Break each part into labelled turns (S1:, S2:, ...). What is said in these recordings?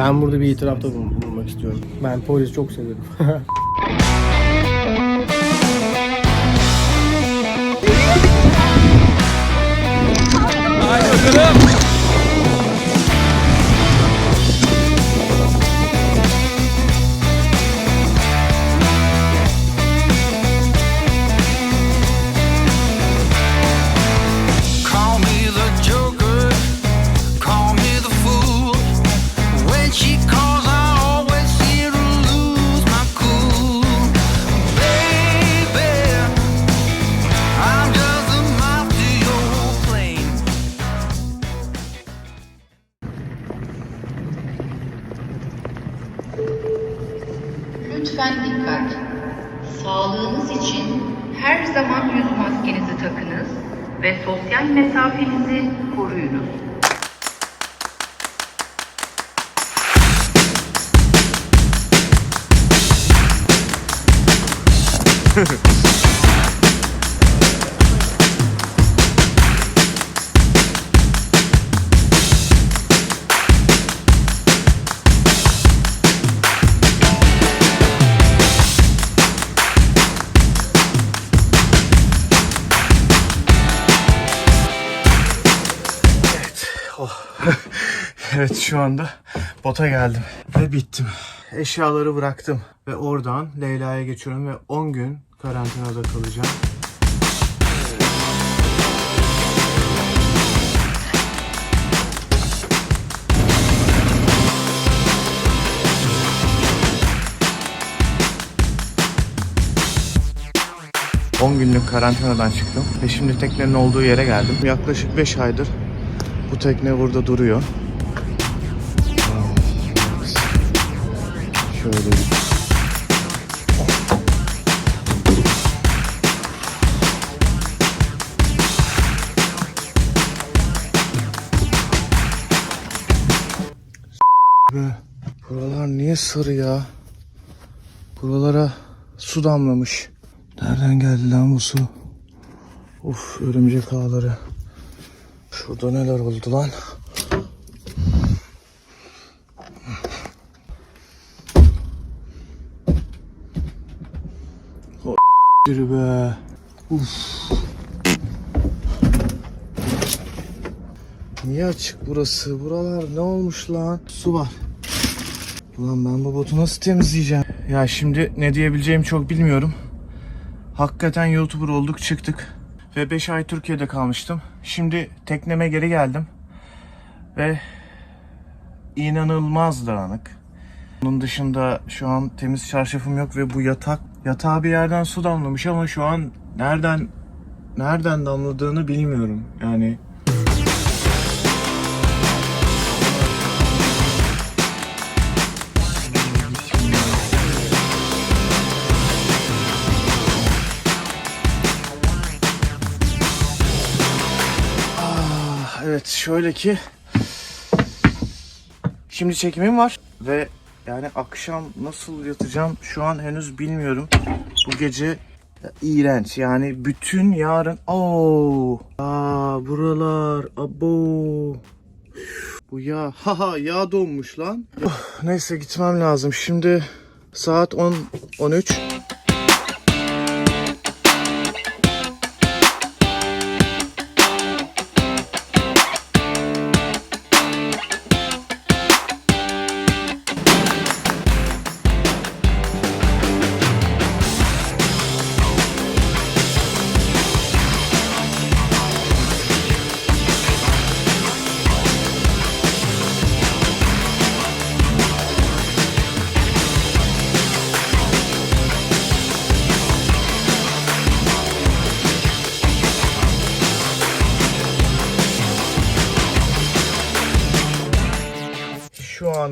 S1: Ben burada bir itirafta bulun- bulunmak istiyorum. Ben polis çok severim.
S2: Call
S3: mesafenizi koruyunuz.
S4: Evet şu anda bota geldim ve bittim. Eşyaları bıraktım ve oradan Leyla'ya geçiyorum ve 10 gün karantinada kalacağım. ...10 günlük karantinadan çıktım ve şimdi teknenin olduğu yere geldim. Yaklaşık 5 aydır bu tekne burada duruyor. Şöyle bir... Buralar niye sarı ya? Buralara su damlamış. Nereden geldi lan bu su? Of örümcek ağları. Şurada neler oldu lan? O be. Uf. Niye açık burası? Buralar ne olmuş lan? Su var. Ulan ben bu botu nasıl temizleyeceğim? Ya şimdi ne diyebileceğimi çok bilmiyorum. Hakikaten YouTuber olduk çıktık. Ve 5 ay Türkiye'de kalmıştım. Şimdi tekneme geri geldim. Ve inanılmaz dağınık. Bunun dışında şu an temiz çarşafım yok ve bu yatak yatağa bir yerden su damlamış ama şu an nereden nereden damladığını bilmiyorum. Yani şöyle ki şimdi çekimim var ve yani akşam nasıl yatacağım şu an henüz bilmiyorum. Bu gece iğrenç yani bütün yarın Oo. Aa buralar abo. Bu ya haha yağ donmuş lan. Oh, neyse gitmem lazım. Şimdi saat 10 13.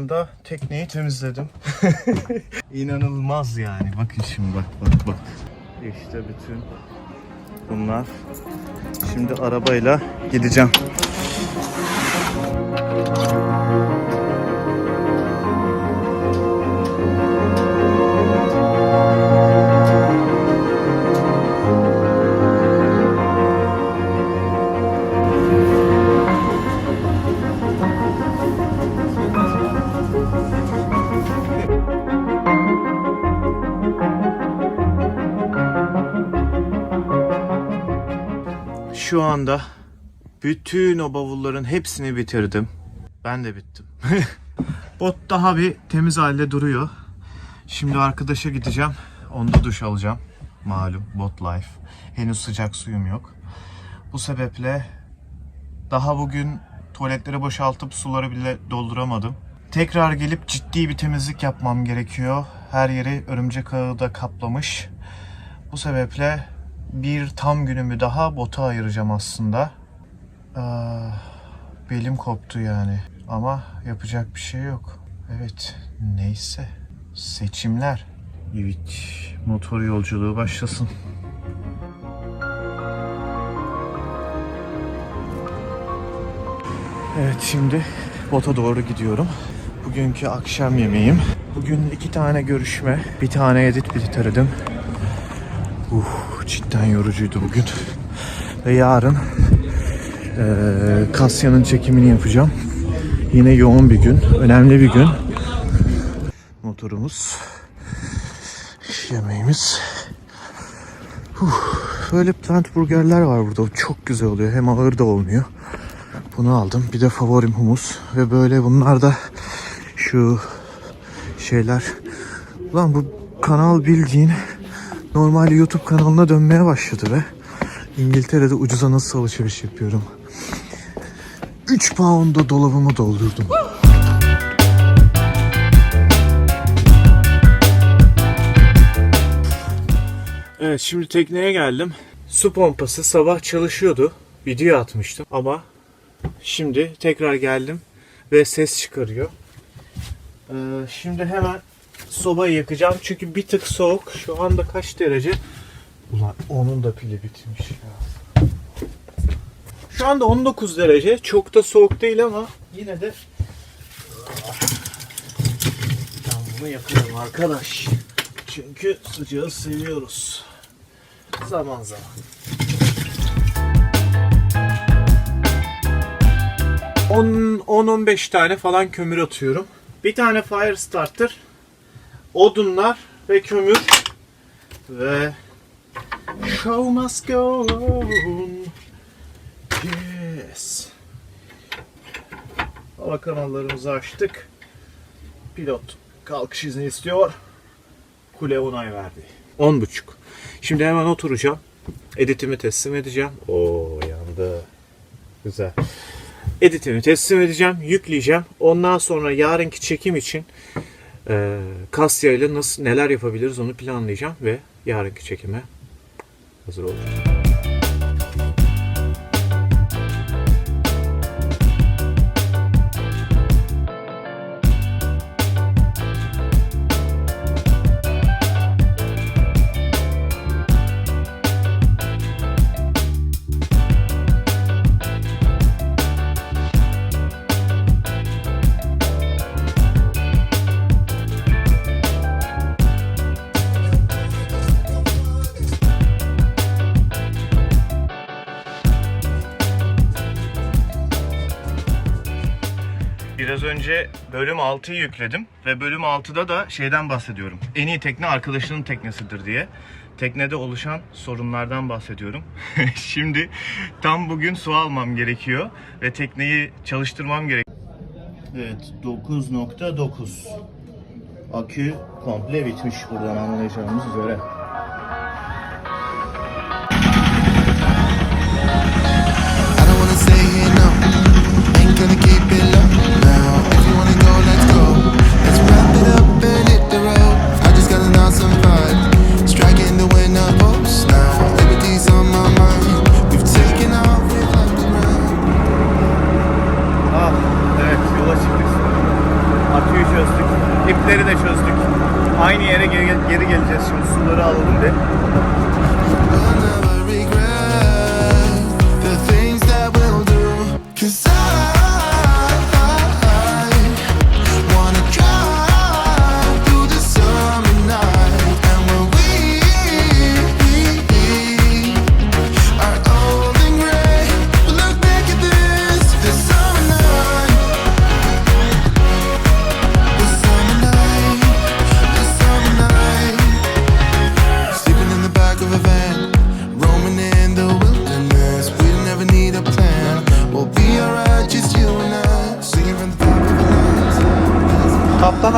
S4: anda tekneyi temizledim. İnanılmaz yani. Bakın şimdi bak bak bak. İşte bütün bunlar. Şimdi arabayla gideceğim. Şu anda bütün o bavulların hepsini bitirdim. Ben de bittim. Bot daha bir temiz halde duruyor. Şimdi arkadaşa gideceğim. Onda duş alacağım. Malum bot life. Henüz sıcak suyum yok. Bu sebeple daha bugün tuvaletleri boşaltıp suları bile dolduramadım. Tekrar gelip ciddi bir temizlik yapmam gerekiyor. Her yeri örümcek ağı da kaplamış. Bu sebeple bir tam günümü daha bota ayıracağım aslında. Ah, belim koptu yani. Ama yapacak bir şey yok. Evet, neyse. Seçimler. Evet, motor yolculuğu başlasın. Evet şimdi bota doğru gidiyorum. Bugünkü akşam yemeğim. Bugün iki tane görüşme, bir tane edit bitirdim. Uh, cidden yorucuydu bugün. Ve yarın eee Kasya'nın çekimini yapacağım. Yine yoğun bir gün, önemli bir gün. Motorumuz, yemeğimiz. Uh, böyle plant burgerler var burada. Çok güzel oluyor. Hem ağır da olmuyor. Bunu aldım. Bir de favorim humus. Ve böyle bunlar da şu şeyler. Ulan bu kanal bildiğin normal YouTube kanalına dönmeye başladı ve İngiltere'de ucuza nasıl alışveriş yapıyorum. 3 pound'a dolabımı doldurdum. Evet şimdi tekneye geldim. Su pompası sabah çalışıyordu. Video atmıştım ama şimdi tekrar geldim ve ses çıkarıyor. Ee, şimdi hemen sobayı yakacağım çünkü bir tık soğuk. Şu anda kaç derece? Ulan onun da pili bitmiş ya. Şu anda 19 derece. Çok da soğuk değil ama yine de ben bunu yakarım arkadaş. Çünkü sıcağı seviyoruz. Zaman zaman. On- 10-15 tane falan kömür atıyorum. Bir tane fire starter, odunlar ve kömür ve show must go on. Yes. Hava kanallarımızı açtık. Pilot kalkış izni istiyor. Kule onay verdi. 10.30. Şimdi hemen oturacağım. Editimi teslim edeceğim. Oo yandı. Güzel. Editimi teslim edeceğim. Yükleyeceğim. Ondan sonra yarınki çekim için e, Kasya ile nasıl neler yapabiliriz onu planlayacağım ve yarınki çekime hazır olacağım. Biraz önce bölüm 6'yı yükledim ve bölüm 6'da da şeyden bahsediyorum. En iyi tekne arkadaşının teknesidir diye. Teknede oluşan sorunlardan bahsediyorum. Şimdi tam bugün su almam gerekiyor ve tekneyi çalıştırmam gerek. Evet 9.9 Akü komple bitmiş buradan anlayacağımız üzere.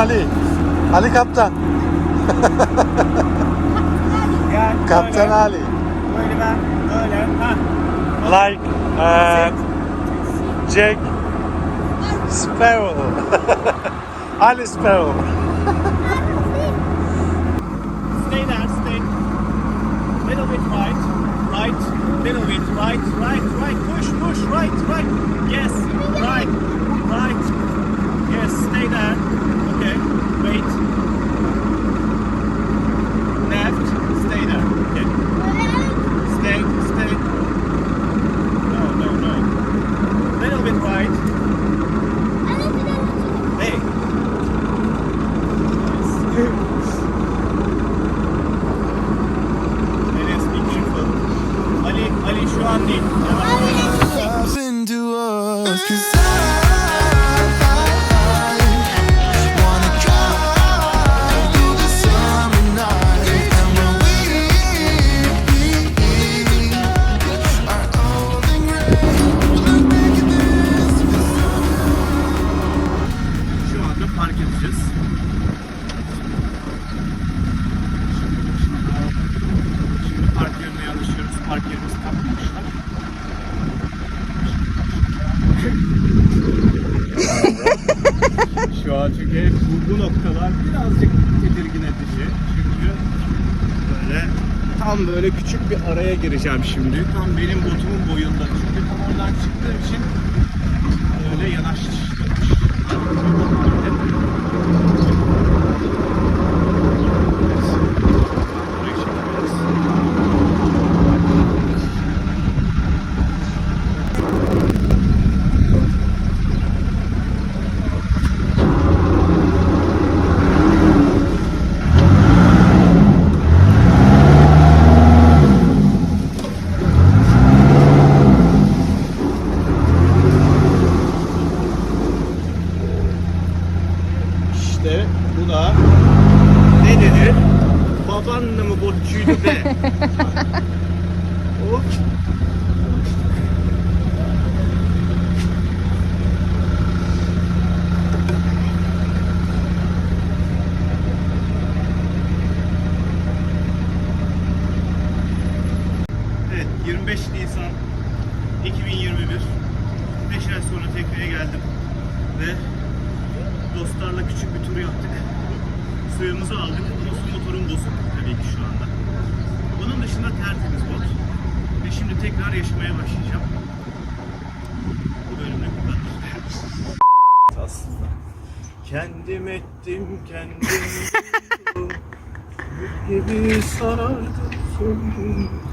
S5: Ali. Ali Kaptan.
S4: Yani
S5: Kaptan
S4: böyle,
S5: Ali.
S4: böyle ben böyle. Ha.
S5: Like uh, Jack Sparrow. Ali Sparrow.
S4: Stay there, stay. Little bit right, right, little bit right, right, right. Push, push, right, right. Yes, right, right. Yes, stay there. Ali Ali şu an değil. Noktalar birazcık tedirgin edici. Çünkü böyle tam böyle küçük bir araya gireceğim şimdi. Tam benim botumun boyunda. Çünkü tam oradan çıktığım için öyle yanaşmış. İşte bu da ne denir? Babanla mı botçuydu be? Hop. Evet 25 Nisan 2021 5 ay sonra tekneye geldim ve dostlarla küçük bir tur yaptık. Suyumuzu aldık su motorum bozuk tabii ki şu anda. Bunun dışında tertemiz bot. Ve şimdi tekrar yaşamaya başlayacağım. Bu bölümde bu kadar. Aslında kendim ettim, kendim gibi sarardım söndüm.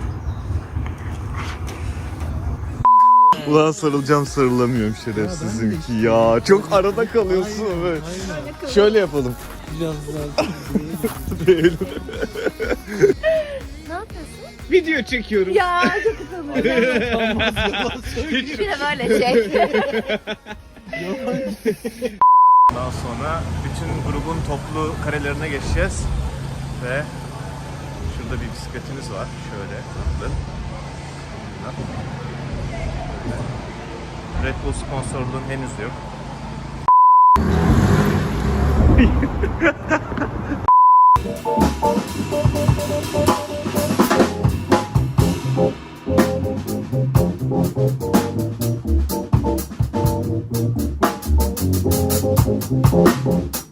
S6: Ulan sarılacağım sarılamıyorum şerefsizim ki ya. Çok arada kalıyorsun böyle. Şöyle yapalım.
S4: Biraz daha
S6: Böyle.
S2: Ne yapıyorsun?
S4: Video çekiyorum.
S2: Ya çok utanıyorum. Bir de böyle çek.
S6: Daha sonra bütün grubun toplu karelerine geçeceğiz. Ve şurada bir bisikletimiz var. Şöyle tatlı. Red Bull sponsorluğum henüz yok.